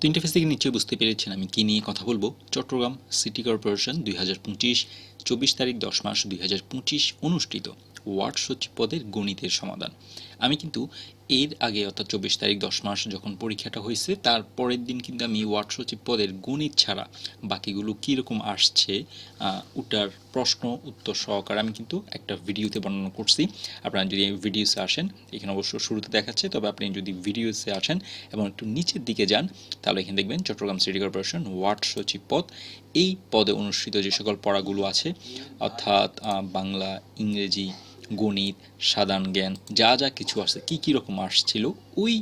তো ইন্টারফেস থেকে নিশ্চয়ই বুঝতে পেরেছেন আমি কী নিয়ে কথা বলব। চট্টগ্রাম সিটি কর্পোরেশন দুই হাজার পঁচিশ চব্বিশ তারিখ দশ মাস দুই হাজার পঁচিশ অনুষ্ঠিত ওয়ার্ড সচিব পদের গণিতের সমাধান। আমি কিন্তু এর আগে অর্থাৎ চব্বিশ তারিখ দশ মাস যখন পরীক্ষাটা হয়েছে তার পরের দিন কিন্তু আমি ওয়ার্ড সচিব পদের গণিত ছাড়া বাকিগুলো কীরকম আসছে ওটার প্রশ্ন, উত্তর সহকারে আমি কিন্তু একটা ভিডিওতে বর্ণনা করছি। আপনারা যদি ভিডিওসে আসেন, এখানে অবশ্য শুরুতে দেখাচ্ছে, তবে আপনি যদি ভিডিওসে আসেন এবং একটু নিচের দিকে যান, তাহলে এখানে দেখবেন চট্টগ্রাম সিটি কর্পোরেশন ওয়ার্ড সচিব পদ। এই পদে অনুষ্ঠিত যে সকল পড়াগুলো আছে, অর্থাৎ বাংলা, ইংরেজি গণিত, সাধারণ জ্ঞান, যা যা কিছু আছে, কী কী রকম আসছিল, ওই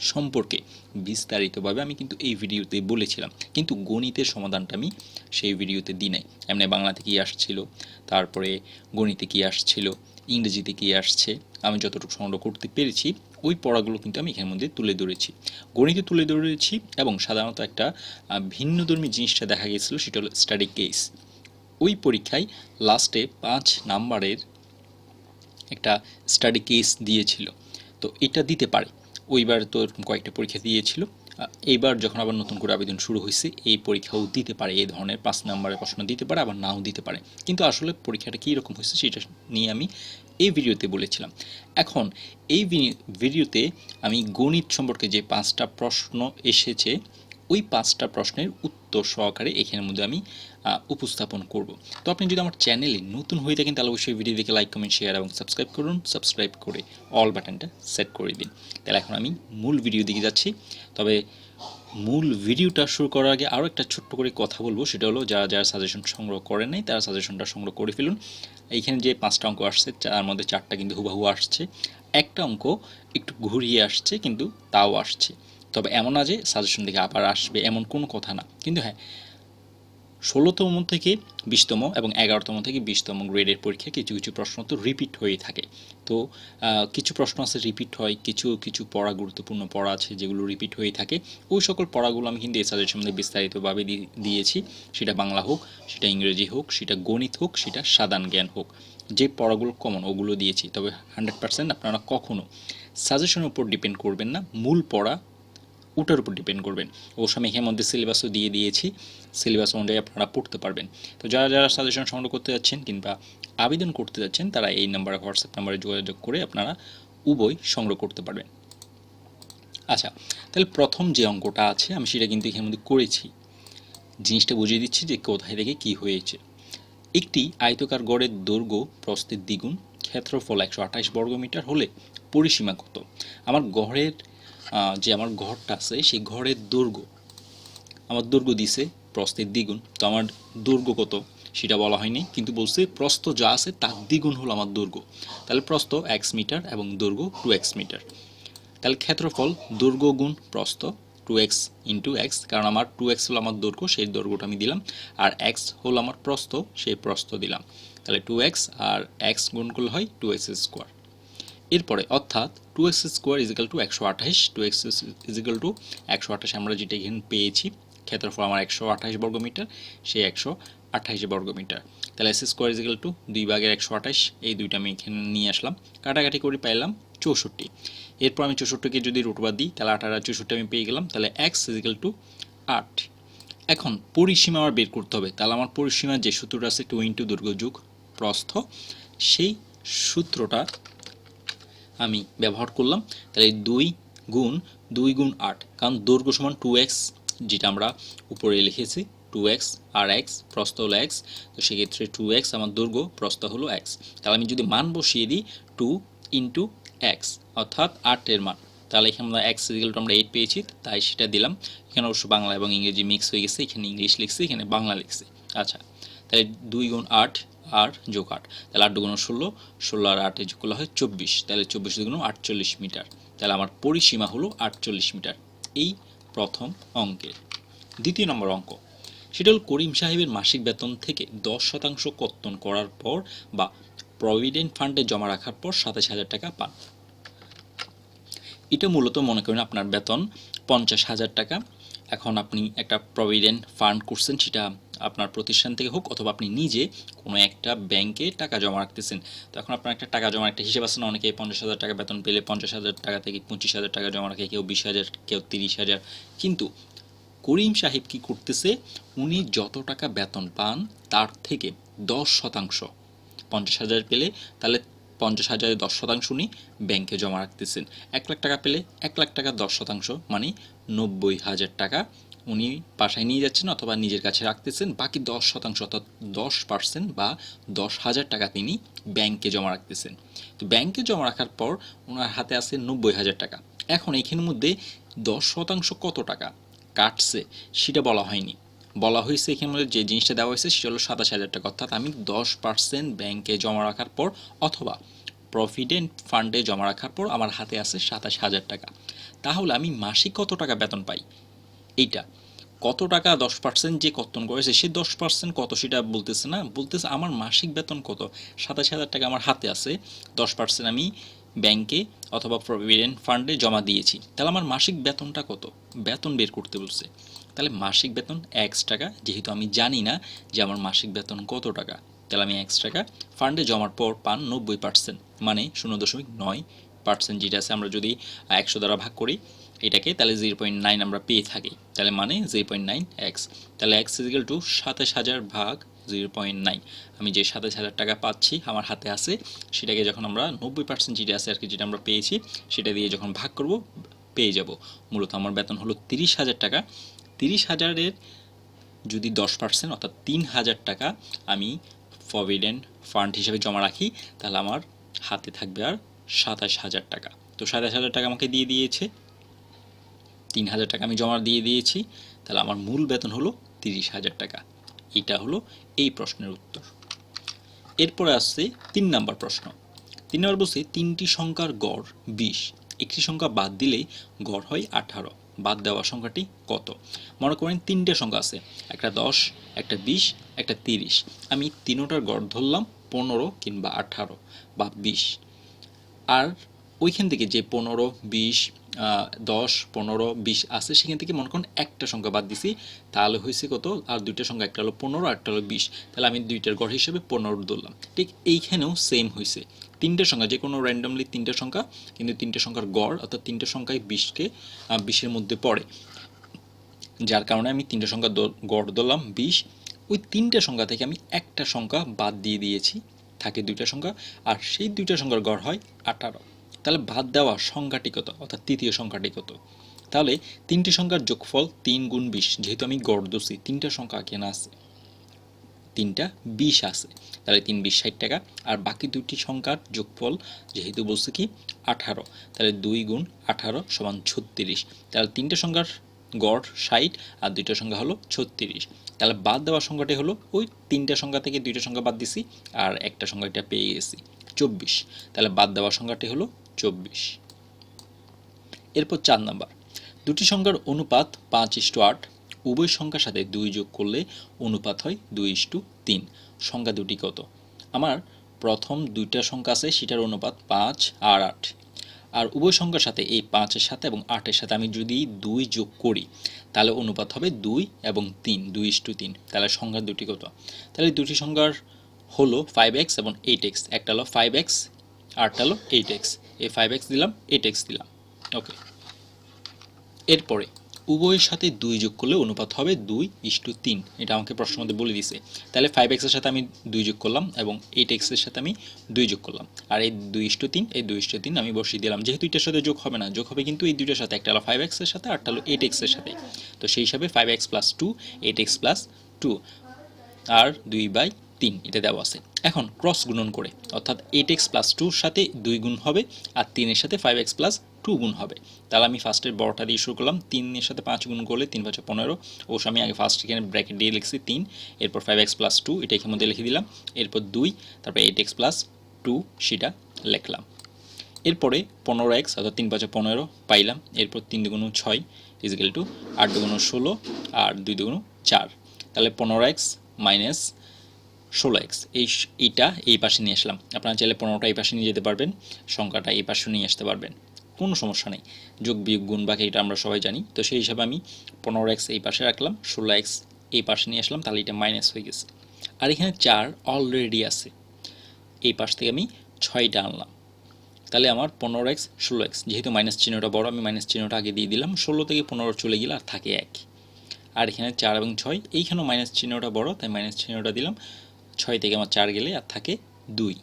সম্পর্কে বিস্তারিতভাবে আমি কিন্তু এই ভিডিওতে বলেছিলাম। কিন্তু গণিতের সমাধানটা আমি সেই ভিডিওতে দিই নাই। এমনি বাংলাতে কী আসছিল, তারপরে গণিতে কী আসছিল, ইংরেজিতে কী আসছে, আমি যতটুকু সংগ্রহ করতে পেরেছি, ওই পড়াগুলো কিন্তু আমি এখানের মধ্যে তুলে ধরেছি। গণিতে তুলে ধরেছি এবং সাধারণত একটা ভিন্নধর্মী জিনিসটা দেখা গেছিল, সেটা হলো স্টাডি কেস ওই পরীক্ষায় লাস্টে পাঁচ নাম্বারের একটা স্টাডি কেস দিয়েছিল। তো এটা দিতে পারে। ওইবার তো এরকম কয়েকটা পরীক্ষা দিয়েছিল। এইবার যখন আবার নতুন করে আবেদন শুরু হয়েছে, এই পরীক্ষাও দিতে পারে, এই ধরনের পাঁচ নাম্বারের প্রশ্ন দিতে পারে, আবার নাও দিতে পারে। কিন্তু আসলে পরীক্ষাটা কী রকম হয়েছে সেটা নিয়ে আমি এই ভিডিওতে বলেছিলাম। এখন এই ভিডিওতে আমি গণিত সম্পর্কে যে পাঁচটা প্রশ্ন এসেছে ওই পাঁচটা প্রশ্নের উত্তর সহকারে এখানের মধ্যে আমি উপস্থাপন করব। তো আপনি যদি আমার চ্যানেলে নতুন হয়ে থাকেন, তাহলে অবশ্যই ভিডিও দেখে লাইক কমেন্ট শেয়ার এবং সাবস্ক্রাইব করুন। সাবস্ক্রাইব করে অল বাটনটা সেট করে দিন। তাহলে এখন আমি মূল ভিডিও দিকে যাচ্ছি। তবে মূল ভিডিওটা শুরু করার আগে আরও একটা ছোট্ট করে কথা বলব। সেটা হলো, যারা যারা সাজেশন সংগ্রহ করেন নাই, তারা সাজেশনটা সংগ্রহ করে ফেলুন। এইখানে যে পাঁচটা অঙ্ক আসছে, তার মধ্যে চারটা কিন্তু হুবাহু আসছে। একটা অঙ্ক একটু ঘুরিয়ে আসছে, কিন্তু তাও আসছে। তবে এমন না যে সাজেশন থেকে আবার আসবে এমন কোনো কথা না। কিন্তু হ্যাঁ ষোলোতম থেকে বিশতম এবং এগারোতম থেকে বিশতম গ্রেডের পরীক্ষায় কিছু কিছু প্রশ্ন তো রিপিট হয়েই থাকে। তো কিছু প্রশ্ন আছে রিপিট হয়, কিছু কিছু পড়া গুরুত্বপূর্ণ পড়া আছে যেগুলো রিপিট হয়ে থাকে। ওই সকল পড়াগুলো আমি কিন্তু সাজেশন মধ্যে বিস্তারিতভাবে দিয়েছি। সেটা বাংলা হোক, সেটা ইংরেজি হোক, সেটা গণিত হোক, সেটা সাধারণ জ্ঞান হোক। যে পড়াগুলো কমন ওগুলো দিয়েছি। তবে হান্ড্রেড পার্সেন্ট আপনারা কখনো সাজেশনের উপর ডিপেন্ড করবেন না। মূল পড়া ওটার উপর ডিপেন্ড করবেন। অবশ্য আমি এখানের মধ্যে সিলেবাসও দিয়ে দিয়েছি, সিলেবাস অনুযায়ী আপনারা পড়তে পারবেন। তো যারা যারা সাজেশন সংগ্রহ করতে যাচ্ছেন কিংবা আবেদন করতে যাচ্ছেন, তারা এই নাম্বারে হোয়াটসঅ্যাপ নাম্বারে যোগাযোগ করে আপনারা উভয় সংগ্রহ করতে পারবেন। আচ্ছা তাহলে প্রথম যে অঙ্কটা আছে, আমি সেটা কিন্তু এখানের মধ্যে করেছি। জিনিসটা বুঝিয়ে দিচ্ছি যে কোথায় থেকে কি হয়েছে। একটি আয়তকার গড়ের দৈর্ঘ্য প্রস্থের দ্বিগুণ, ক্ষেত্রফল একশো আঠাশ বর্গমিটার হলে পরিসীমা কত? আমার গড়ের যে আমার ঘরটা আছে, সেই ঘরের দৈর্ঘ্য আমার দৈর্ঘ্য দিছে, প্রস্থের দ্বিগুণ। তো আমার দুর্গ কত? সেটা বলা হয়নি, কিন্তু বলছে প্রস্থ যা আছে, তার দ্বিগুণ হলো আমার দুর্গ। তাহলে প্রস্থ এক্স মিটার এবং দুর্গ টু এক্স মিটার তাহলে ক্ষেত্রফল দৈর্ঘ্য গুণ প্রস্থ টু এক্স ইন্টু এক্স কারণ আমার টু এক্স হলো আমার দৈর্ঘ্য সেই দৈর্ঘ্যটা আমি দিলাম। আর এক্স হলো আমার প্রস্থ, সেই প্রস্থ দিলাম। তাহলে টু এক্স আর এক্স গুণ করলে হয় টু এক্স স্কোয়ার এরপরে, অর্থাৎ two x square is equal to একশো আঠাশ টু এক্স ইজিক্যাল টু একশো আঠাশ আমরা যেটা এখানে পেয়েছি, ক্ষেত্রফল আমার একশো আঠাশ বর্গমিটার সেই একশো আঠাশ বর্গমিটার। তাহলে এস স্কোয়ার ইজিক্যাল টু দুই ভাগের একশো আঠাশ, এই দুইটা আমি এখানে নিয়ে আসলাম, কাটাকাটি করে পাইলাম চৌষট্টি। এরপর আমি চৌষট্টিকে যদি রুটবার দিই, তাহলে আঠারো চৌষট্টি আমি পেয়ে গেলাম, তাহলে এক্স ইজিক্যাল টু আট। এখন পরিসীমা আমার বের করতে হবে, তাহলে আমার পরিসীমার যে সূত্রটা আছে টু ইন্টু দৈর্ঘ্য যুগ প্রস্থ, সেই সূত্রটা আমি ব্যবহার করলাম, তাহলে দুই গুণ দুই গুণ আট, কারণ দৈর্ঘ্য সমান টু এক্স যেটা আমরা উপরে লিখেছি টু এক্স আর এক্স প্রস্থ হলো এক্স তো সেক্ষেত্রে টু এক্স আমার দৈর্ঘ্য, প্রস্থ হলো এক্স তাহলে আমি যদি মান বসিয়ে দিই টু ইন্টু এক্স অর্থাৎ আটের মান। তাহলে এখানে আমরা এক্স ইজিক্যালটা আমরা এইট পেয়েছি, তাই সেটা দিলাম। এখানে অবশ্য বাংলা এবং ইংরেজি মিক্স হয়ে গেছে, এখানে ইংলিশ লিখছে, এখানে বাংলা লিখছে। আচ্ছা তাহলে দুই গুণ আট আর যোগ আট। তাহলে আট দুগুণ ষোলো ষোলো আর আটে যোগ করলে হয় চব্বিশ। তাহলে চব্বিশ দুগুণ আটচল্লিশ মিটার। তাহলে আমার পরিসীমা হলো আটচল্লিশ মিটার। এই প্রথম অঙ্কের। দ্বিতীয় নম্বর অঙ্ক। সেটা হল করিম সাহেবের মাসিক বেতন থেকে দশ শতাংশ কর্তন করার পর বা প্রভিডেন্ট ফান্ডে জমা রাখার পর সাতাশ হাজার টাকা পান। এটা মূলত মনে করেন আপনার বেতন পঞ্চাশ হাজার টাকা। এখন আপনি একটা প্রভিডেন্ট ফান্ড করছেন সেটা আপনার প্রতিষ্ঠান থেকে হোক অথবা আপনি নিজে কোনো একটা ব্যাংকে টাকা জমা রাখতেছেন, তো এখন আপনার একটা টাকা জমা একটা হিসেব আছে না? অনেকে পঞ্চাশ হাজার টাকা বেতন পেলে পঞ্চাশ হাজার টাকা থেকে পঁচিশ হাজার টাকা জমা রাখে, কেউ বিশ হাজার, কেউ তিরিশ হাজার। কিন্তু করিম সাহেব কি করতেছে? উনি যত টাকা বেতন পান তার থেকে দশ শতাংশ পঞ্চাশ হাজার পেলে, তাহলে পঞ্চাশ হাজারের দশ শতাংশ উনি ব্যাংকে জমা রাখতেছেন। এক লাখ টাকা পেলে এক লাখ টাকা দশ শতাংশ মানে নব্বই হাজার টাকা উনি বাসায় নিয়ে যাচ্ছেন অথবা নিজের কাছে রাখতেছেন, বাকি দশ শতাংশ অর্থাৎ দশ পার্সেন্ট বা দশ হাজার টাকা তিনি ব্যাংকে জমা রাখতেছেন। তো ব্যাংকে জমা রাখার পর ওনার হাতে আছে নব্বই হাজার টাকা। এখন এখানের মধ্যে দশ শতাংশ কত টাকা কাটছে সেটা বলা হয়নি। বলা হয়েছে এখানে মধ্যে যে জিনিসটা দেওয়া হয়েছে সেটা হলো সাতাশ হাজার টাকা। অর্থাৎ আমি দশ পার্সেন্ট ব্যাংকে জমা রাখার পর অথবা প্রভিডেন্ট ফান্ডে জমা রাখার পর আমার হাতে আছে সাতাশ হাজার টাকা। তাহলে আমি মাসিক কত টাকা বেতন পাই? এইটা। কত টাকা দশ পার্সেন্ট যে কর্তন করেছে, সে দশ পার্সেন্ট কত সেটা বলতেছে না? বলতেছে আমার মাসিক বেতন কত? সাতাশ হাজার টাকা আমার হাতে আছে, দশ পার্সেন্ট আমি ব্যাংকে অথবা প্রভিডেন্ট ফান্ডে জমা দিয়েছি। তাহলে আমার মাসিক বেতনটা কত? বেতন বের করতে বলছে। তাহলে মাসিক বেতন এক্স টাকা, যেহেতু আমি জানি না যে আমার মাসিক বেতন কত টাকা, তাহলে আমি এক্স টাকা ফান্ডে জমার পর পান নব্বই পার্সেন্ট মানে শূন্য দশমিক নয় পার্সেন্ট যেটা আছে, আমরা যদি একশো দ্বারা ভাগ করি এটাকে তাহলে জিরো পয়েন্ট নাইন আমরা পেয়ে থাকি। তাহলে মানে জিরো পয়েন্ট নাইন এক্স তাহলে এক্স ইজিক্যাল টু সাতাশ হাজার ভাগ জিরো পয়েন্ট নাইন আমি যে সাতাশ হাজার টাকা পাচ্ছি, আমার হাতে আছে, সেটাকে যখন আমরা নব্বই পার্সেন্ট যেটা আছে আর কি, যেটা আমরা পেয়েছি, সেটা দিয়ে যখন ভাগ করব, পেয়ে যাব। মূলত আমার বেতন হলো তিরিশ হাজার টাকা। তিরিশ হাজারের যদি দশ পার্সেন্ট অর্থাৎ তিন হাজার টাকা আমি প্রভিডেন্ট ফান্ড হিসেবে জমা রাখি, তাহলে আমার হাতে থাকবে আর সাতাশ হাজার টাকা। তো সাতাশ হাজার টাকা আমাকে দিয়ে দিয়েছে। তিন হাজার টাকা আমি জমা দিয়ে দিয়েছি। তাহলে আমার মূল বেতন হলো তিরিশ হাজার টাকা। এটা হলো এই প্রশ্নের উত্তর। এরপরে আসছে তিন নাম্বার প্রশ্ন। তিন নম্বর বলছে, তিনটি সংখ্যার গড় বিশ। একটি সংখ্যা বাদ দিলেই গড় হয় আঠারো। বাদ দেওয়া সংখ্যাটি কত? মনে করেন তিনটে সংখ্যা আছে। একটা দশ, একটা বিশ, একটা তিরিশ। আমি তিনোটার গড় ধরলাম পনেরো কিংবা আঠারো বা বিশ। আর ওইখান থেকে যে পনেরো, বিশ দশ, পনেরো, বিশ আছে, সেখান থেকে মনে করুন একটা সংখ্যা বাদ দিছি, তাহলে হয়েছে কত? আর দুইটা সংখ্যা, একটা হলো পনেরো একটা হলো বিশ। তাহলে আমি দুইটার গড় হিসেবে পনেরো ধরলাম। ঠিক এইখানেও সেম হয়েছে তিনটে সংখ্যা, যে কোনো র্যান্ডমলি তিনটে সংখ্যা, কিন্তু তিনটে সংখ্যার গড়, অর্থাৎ তিনটে সংখ্যায় বিশকে বিশের মধ্যে পড়ে। যার কারণে আমি তিনটে সংখ্যা গড় ধরলাম, বিশ। ওই তিনটে সংখ্যা থেকে আমি একটা সংখ্যা বাদ দিয়ে দিয়েছি, থাকে দুইটা সংখ্যা, আর সেই দুইটা সংখ্যার গড় হয় আঠারো। তাহলে বাদ দেওয়া সংখ্যাটি কত অর্থাৎ তৃতীয় সংখ্যাটি কত তাহলে তিনটি সংখ্যার যোগফল তিন গুণ বিশ, যেহেতু আমি গড় দোষী তিনটা সংখ্যা কেনা আছে? তিনটা বিশ আছে, তাহলে তিন বিশ ষাট টাকা, আর বাকি দুটি সংখ্যার যোগফল যেহেতু বলছে কি, আঠারো, তাহলে দুই গুণ আঠারো সমান ছত্রিশ, তাহলে তিনটে সংখ্যার গড় ষাট, আর দুইটা সংখ্যা হলো ছত্রিশ। তাহলে বাদ দেওয়া সংখ্যাটি হলো ওই তিনটা সংখ্যা থেকে দুইটা সংখ্যা বাদ দিছি, আর একটা সংখ্যাটা পেয়ে গেছি। চব্বিশ। তাহলে বাদ দেওয়া সংখ্যাটি হলো চব্বিশ। এরপর চার নাম্বার। দুটি সংখ্যার অনুপাত পাঁচ ইস্টু আট। উভয় সংখ্যার সাথে দুই যোগ করলে অনুপাত হয় দুই ইস্টু তিন। সংখ্যা দুটি কত? আমার প্রথম দুইটা সংখ্যা আছে, সেটার অনুপাত পাঁচ আর আট। আর উভয় সংখ্যার সাথে এই পাঁচের সাথে এবং আটের সাথে আমি যদি দুই যোগ করি, তাহলে অনুপাত হবে দুই এবং তিন, দুই ইস্টু তিন। তাহলে সংখ্যা দুটি কত? তাহলে দুটি সংখ্যার হলো ফাইভ এক্স এবং এইট এক্স একটা হলো ফাইভ এক্স আরটা হলো এইট এক্স এই ফাইভ এক্স দিলাম এইট এক্স দিলাম। ওকে এরপরে, উভয়ের সাথে দুই যোগ করলে অনুপাত হবে দুই ইস টু তিন। এটা আমাকে প্রশ্নের মধ্যে বলে দিছে তাহলে ফাইভ এক্সের সাথে আমি দুই যোগ করলাম এবং এইট এক্সের সাথে আমি দুই যোগ করলাম। আর এই দুই ইস্টু তিন, এই দুই ইস টু তিন আমি বসিয়ে দিলাম। যেহেতু এটার সাথে যোগ হবে না, যোগ হবে কিন্তু এই দুইটার সাথে। একটা হলো ফাইভ এক্সের সাথে আরটা হলো এইট এক্সের সাথে। তো সেই হিসাবে five x plus two eight x plus two আর দুই বাই তিন, এটা দেওয়া আছে। এখন ক্রস গুণন করে, অর্থাৎ এইট এক্স প্লাস টুর সাথে দুই গুণ হবে আর তিনের সাথে ফাইভ এক্স প্লাস টু গুণ হবে। তাহলে আমি ফার্স্টের বড়টা দিয়ে শুরু করলাম তিনের সাথে পাঁচ গুণ করলে তিন পাঁচ পনেরো। অবশ্য আমি আগে ফার্স্ট এখানে ব্র্যাকেট দিয়ে লিখছি তিন, এরপর ফাইভ এক্স প্লাস টু এটা এখানে মধ্যে লিখে দিলাম, এরপর দুই, তারপর এইট এক্স প্লাস টু সেটা লিখলাম। এরপরে পনেরো এক্স অর্থাৎ তিন পাঁচে পনেরো, পাইলাম, এরপর তিন দুগুণ ছয় ইজিক্যাল টু আট দুগুণ ষোলো, আর দুই দুগুণ চার। তাহলে পনেরো এক্স মাইনাস ষোলো এক্স। এই এইটা এই পাশে নিয়ে আসলাম। আপনারা চাইলে পনেরোটা এই পাশে নিয়ে যেতে পারবেন, সংখ্যাটা এই পাশে নিয়ে আসতে পারবেন। কোনো সমস্যা নেই। যোগ, বিয়োগ, গুণ, বাকি এটা আমরা সবাই জানি। তো সেই হিসাবে আমি পনেরো এক্স এই পাশে রাখলাম, ষোলো এক্স এই পাশে নিয়ে আসলাম, তাহলে এটা মাইনাস হয়ে গেছে। আর এখানে চার অলরেডি আছে। এই পাশ থেকে আমি ছয়টা আনলাম। তাহলে আমার পনেরো এক্স, ষোলো এক্স, যেহেতু মাইনাস চিহ্নটা বড়, আমি মাইনাস চিহ্নটা আগে দিয়ে দিলাম। ষোলো থেকে পনেরো চলে গেলে আর থাকে এক। আর এখানে চার এবং ছয়, এইখানেও মাইনাস চিহ্নটা বড়, তাই মাইনাস চিহ্নটা দিলাম। ছয় থেকে আমার চার গেলে আর থাকে দুই।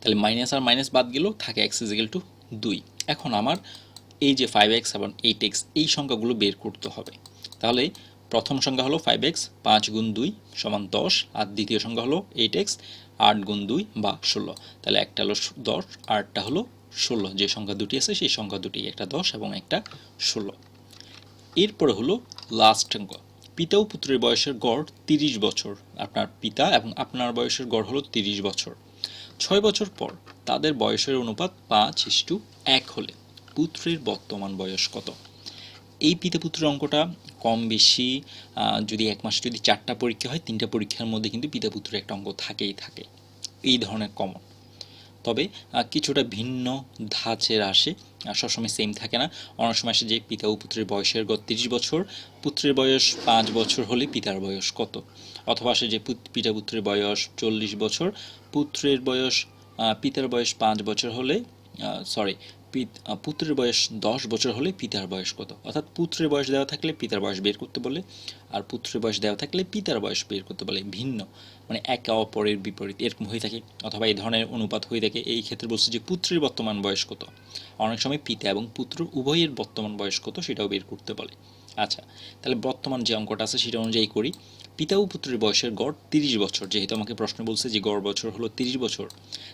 তাহলে মাইনাস আর মাইনাস বাদ গেলেও থাকে এক্স ইজিক্যাল টু দুই। এখন আমার এই যে ফাইভ এক্স এবং এইট এক্স এই সংখ্যাগুলো বের করতে হবে। তাহলে প্রথম সংখ্যা হলো ফাইভ এক্স পাঁচ গুণ দুই সমান দশ, আর দ্বিতীয় সংখ্যা হলো এইট এক্স আট গুণ দুই বা ষোলো। তাহলে একটা হলো দশ আটটা হলো ষোলো। যে সংখ্যা দুটি আছে, সেই সংখ্যা দুটি, একটা দশ এবং একটা ষোলো। এরপরে হলো লাস্ট অঙ্ক পিতা ও পুত্রের বয়সের গড় তিরিশ বছর। আপনার পিতা এবং আপনার বয়সের গড় হলো তিরিশ বছর। ছয় বছর পর তাদের বয়সের অনুপাত পাঁচ ইস্টু এক হলে। পুত্রের বর্তমান বয়স কত? এই পিতা পুত্রের অঙ্কটা কম বেশি যদি এক মাসে যদি চারটা পরীক্ষা হয়, তিনটা পরীক্ষার মধ্যে কিন্তু পিতা পুত্রের একটা অঙ্ক থাকেই থাকে। এই ধরনের কমন তবে কিছুটা ভিন্ন ধাঁচের আসে। সবসময় সেম থাকে না। অনেক সময় আসে যে, পিতা ও পুত্রের বয়সের গত তিরিশ বছর, পুত্রের বয়স পাঁচ বছর হলে পিতার বয়স কত? অথবা আসে যে, পুত- পিতা পুত্রের বয়স চল্লিশ বছর, পুত্রের বয়স পিতার বয়স পাঁচ বছর হলে সরি পুত্রের বয়স দশ বছর হলে পিতার বয়স কত? অর্থাৎ পুত্রের বয়স দেওয়া থাকলে পিতার বয়স বের করতে বলে, আর পুত্রের বয়স দেওয়া থাকলে পিতার বয়স বের করতে বলে। ভিন্ন মানে একে অপরের বিপরীত, এরকম হয়ে থাকে, অথবা এই ধরনের অনুপাত হয়ে থাকে। এই ক্ষেত্রে বলছে যে পুত্রের বর্তমান বয়স কত? অনেক সময় পিতা এবং পুত্র উভয়ের বর্তমান বয়স কত সেটাও বের করতে বলে। আচ্ছা তাহলে বর্তমান যে অঙ্কটা আছে সেটা অনুযায়ী করি। পিতা ও পুত্রের বয়সের গড় তিরিশ বছর। যেহেতু আমাকে প্রশ্ন বলছে যে গড় বছর হলো তিরিশ বছর,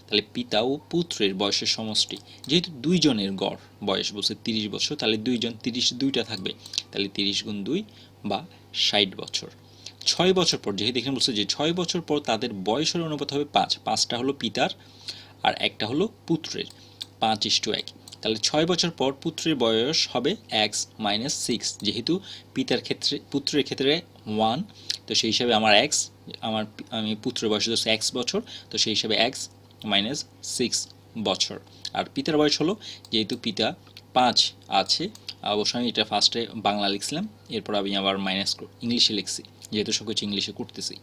তাহলে পিতা ও পুত্রের বয়সের সমষ্টি। যেহেতু দুইজনের গড় বয়স বলছে তিরিশ বছর, তাহলে দুইজন তিরিশ দুইটা থাকবে। তাহলে তিরিশ গুণ দুই বা ষাট বছর। ছয় বছর পর, যেহেতু এখানে বলছে যে ছয় বছর পর তাদের বয়সের অনুপাত হবে পাঁচ, পাঁচটা হলো পিতার আর একটা হলো পুত্রের। পাঁচ ইস্টু এক। তাহলে ছয় বছর পর পুত্রের বয়স হবে এক্স মাইনাস সিক্স। যেহেতু পিতার ক্ষেত্রে, পুত্রের ক্ষেত্রে ওয়ান তো সেই হিসাবে আমার এক্স আমার আমি পুত্রের বয়স হচ্ছে এক্স বছর, তো সেই হিসাবে এক্স মাইনাস সিক্স বছর। আর পিতার বয়স হলো, যেহেতু পিতা পাঁচ আছে অবশ্যই আমি এটা ফার্স্টে বাংলা লিখছিলাম, এরপর আমি আবার মাইনাস ইংলিশে লিখছি, যেহেতু সব ইংলিশে করতেছি।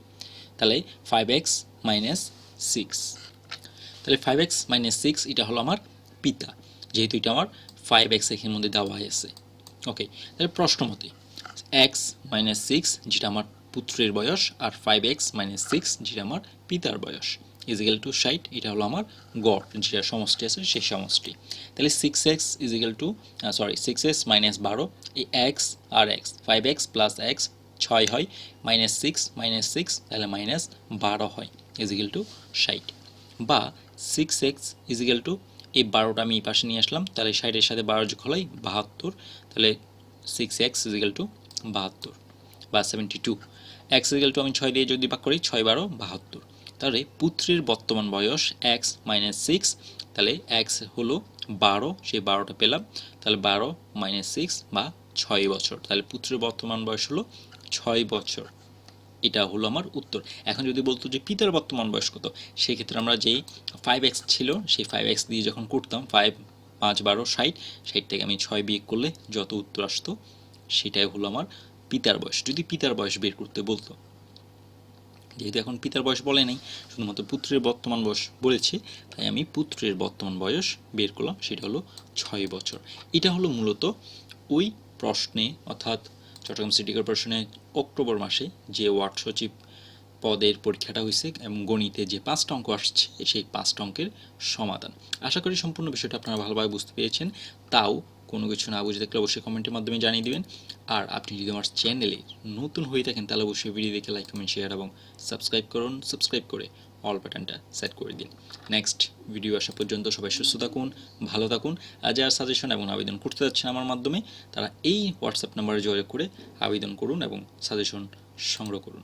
তাহলে ফাইভ এক্স মাইনাস সিক্স তাহলে ফাইভ এক্স মাইনাস সিক্স এটা হলো আমার পিতা, যেহেতু এটা আমার ফাইভ এক্সের মধ্যে দেওয়া আছে ওকে তাহলে প্রশ্ন মতে এক্স মাইনাস সিক্স যেটা আমার পুত্রের বয়স আর ফাইভ এক্স মাইনাস সিক্স যেটা আমার পিতার বয়স। ইজিক্যাল টু ষাট, এটা হলো আমার গড়, যেটা সমষ্টি আছে সেই সমষ্টি। তাহলে six x is equal to sorry six x minus বারো, এই এক্স আর x five x plus x ছয় হয় মাইনাস সিক্স মাইনাস সিক্স তাহলে মাইনাস বারো হয় ইজিক্যাল টু ষাট। বা সিক্স এক্স ইজিক্যাল টু এই বারোটা আমি এই পাশে নিয়ে আসলাম, তাহলে ষাটের সাথে বারো যোগ হলাই বাহাত্তর, তাহলে সিক্স এক্স ইজিক্যাল টু বাহাত্তর। বা seventy two x is equal to আমি ছয় দিয়ে যদি ভাগ করি, ছয় বারো, বাহাত্তর। তাহলে পুত্রের বর্তমান বয়স এক্স মাইনাস সিক্স তাহলে এক্স হলো বারো, সেই বারোটা পেলাম। তাহলে বারো মাইনাস সিক্স বা ছয় বছর। তাহলে পুত্রের বর্তমান বয়স হলো ছয় বছর। এটা হলো আমার উত্তর। এখন যদি বলতো যে পিতার বর্তমান বয়স কত, সেক্ষেত্রে আমরা যেই ফাইভ এক্স ছিল, সেই ফাইভ এক্স দিয়ে যখন করতাম ফাইভ পাঁচ, বারো, ষাট ষাট থেকে আমি ছয় বিয়ে করলে যত উত্তর আসতো, সেটাই হলো আমার পিতার বয়স, যদি পিতার বয়স বের করতে বলতো। যেহেতু এখন পিতার বয়স বলে নাই, শুধুমাত্র পুত্রের বর্তমান বয়স বলেছে, তাই আমি পুত্রের বর্তমান বয়স বের করলাম, সেটা হলো ছয় বছর। এটা হলো মূলত ওই প্রশ্নে, অর্থাৎ চট্টগ্রাম সিটি কর্পোরেশনে অক্টোবর মাসে যে ওয়ার্ড সচিব পদের পরীক্ষাটা হয়েছে এবং গণিতে যে পাঁচটা অঙ্ক আসছে, সেই পাঁচটা অঙ্কের সমাধান। আশা করি সম্পূর্ণ বিষয়টা আপনারা ভালোভাবে বুঝতে পেরেছেন। তাও কোনো কিছু না বুঝে থাকলে অবশ্যই কমেন্টের মাধ্যমে জানিয়ে দিবেন। আর আপনি যদি আমার চ্যানেলে নতুন হয়ে থাকেন, তাহলে অবশ্যই ভিডিও দেখে লাইক কমেন্ট শেয়ার এবং সাবস্ক্রাইব করুন। সাবস্ক্রাইব করে অল বাটনটা সেট করে দিন। নেক্সট ভিডিও আসা পর্যন্ত সবাই সুস্থ থাকুন, ভালো থাকুন। আর যারা সাজেশন এবং আবেদন করতে যাচ্ছেন আমার মাধ্যমে, তারা এই হোয়াটসঅ্যাপ নাম্বারে যোগাযোগ করে আবেদন করুন এবং সাজেশন সংগ্রহ করুন।